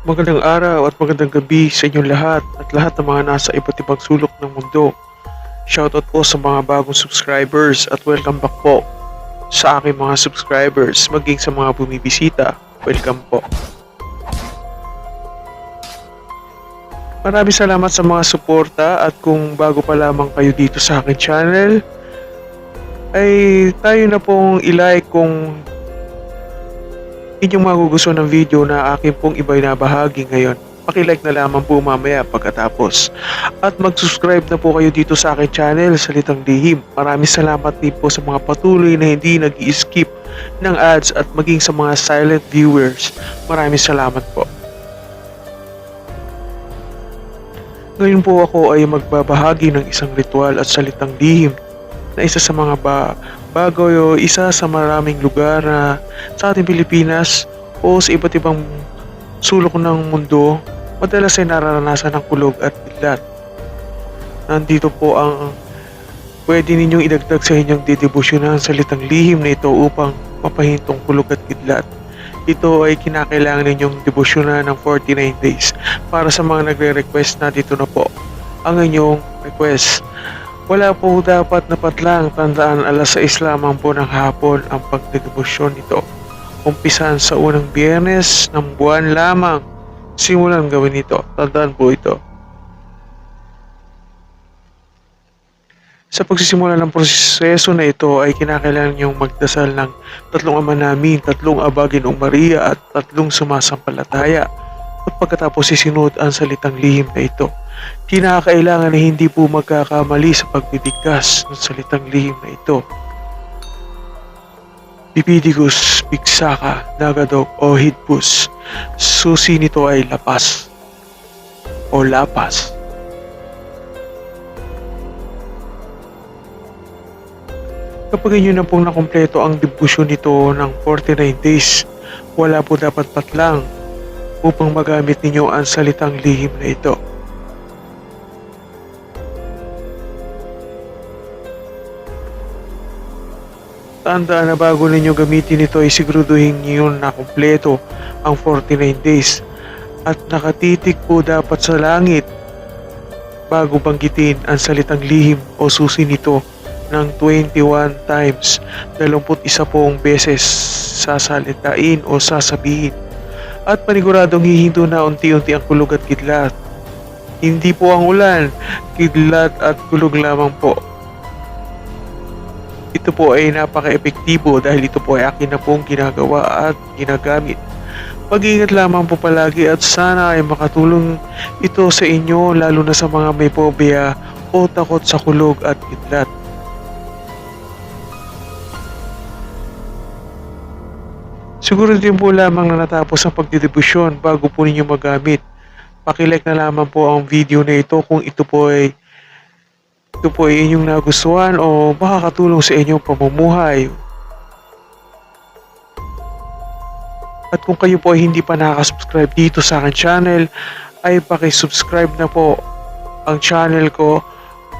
Magandang araw at magandang gabi sa inyong lahat at lahat ng mga nasa iba't ibang sulok ng mundo. Shoutout po sa mga bagong subscribers at welcome back po sa aking mga subscribers maging sa mga bumibisita. Welcome po. Maraming salamat sa mga suporta at kung bago pa lamang kayo dito sa aking channel ay tayo na pong ilike kung inyong magugustuhan ng video na akin pong iba'y nabahagi ngayon. Pakilike na lamang po mamaya pagkatapos. At mag-subscribe na po kayo dito sa aking channel, Salitang Lihim. Maraming salamat din po sa mga patuloy na hindi nag skip ng ads at maging sa mga silent viewers. Maraming salamat po. Ngayon po ako ay magbabahagi ng isang ritual at salitang lihim na isa sa mga ba bago o isa sa maraming lugar na sa ating Pilipinas o sa iba't ibang sulok ng mundo madalas ay nararanasan ng kulog at bidlat. Nandito po ang pwede ninyong idagdag sa inyong didebosyon ng salitang lihim na ito upang mapahintong kulog at kidlat. Ito ay kinakailangan ninyong debosyonan ng 49 days. Para sa mga nagre-request na dito na po ang inyong request. Wala po dapat na patlang tandaan alas 6 lamang po ng hapon ang pagdedebosyon nito. Umpisan sa unang biyernes ng buwan lamang. Simulan gawin ito. Tandaan po ito. Sa pagsisimula ng proseso na ito ay kinakailangan niyong magdasal ng tatlong ama namin, tatlong abagin o Maria at tatlong sumasampalataya. At pagkatapos isinod ang salitang lihim na ito. Kinakailangan na hindi po magkakamali sa pagbibigkas ng salitang lihim na ito. Bibidigus, Bigsaka, Nagadog o Hidbus. Susi nito ay lapas o lapas. Kapag inyo na pong nakumpleto ang debusyon nito ng 49 days, wala po dapat patlang upang magamit ninyo ang salitang lihim na ito. Tandaan na bago ninyo gamitin ito ay siguraduhin niyo na kumpleto ang 49 days at nakatitik po dapat sa langit bago banggitin ang salitang lihim o susi nito ng 21 times, 21 pong beses sasalitain o sasabihin. At paniguradong hihinto na unti-unti ang kulog at kidlat. Hindi po ang ulan, kidlat at kulog lamang po. Ito po ay napaka-epektibo dahil ito po ay akin na pong ginagawa at ginagamit. Pag-iingat lamang po palagi at sana ay makatulong ito sa inyo lalo na sa mga may phobia o takot sa kulog at kidlat. Siguro din po lamang na natapos ang pagdidibusyon bago po ninyo magamit. Pakilike na lamang po ang video na ito kung ito po ay ito po ay inyong nagustuhan o makakatulong sa inyong pamumuhay. At kung kayo po ay hindi pa nakaka-subscribe dito sa akin channel, ay paki-subscribe na po ang channel ko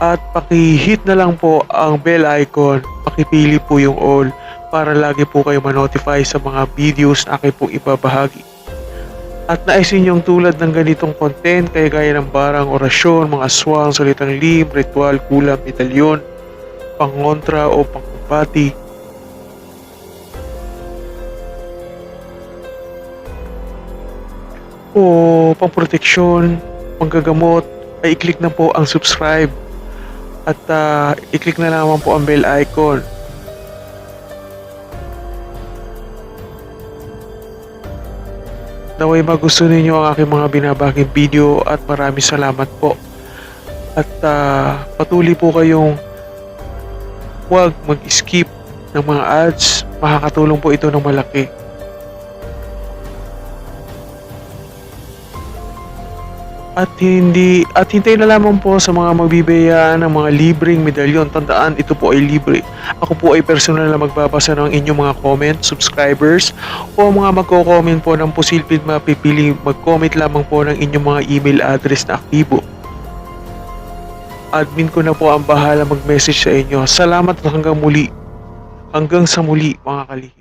at paki-hit na lang po ang bell icon, pakipili po yung all para lagi po kayo ma-notify sa mga videos na aking pong ibabahagi. At nais ninyong tulad ng ganitong content kaya gaya ng barang, orasyon, mga aswang, salitang lim, ritual, kulam, medalyon, pangontra o pangkumpati. O pangproteksyon, panggagamot, ay i-click na po ang subscribe at ah, i-click na naman po ang bell icon Naway magustuhan ninyo ang aking mga binabaging video at maraming salamat po. At ah, patuloy po kayong huwag mag-skip ng mga ads. Makakatulong po ito ng malaki. At hindi at hintay na lamang po sa mga magbibigay ng mga libreng medalyon. Tandaan, ito po ay libre. Ako po ay personal na magbabasa ng inyong mga comment, subscribers, o mga magko-comment po ng posibleng mapipili, mag-comment lamang po ng inyong mga email address na aktibo. Admin ko na po ang bahala mag-message sa inyo. Salamat at hanggang muli. Hanggang sa muli mga kalihim.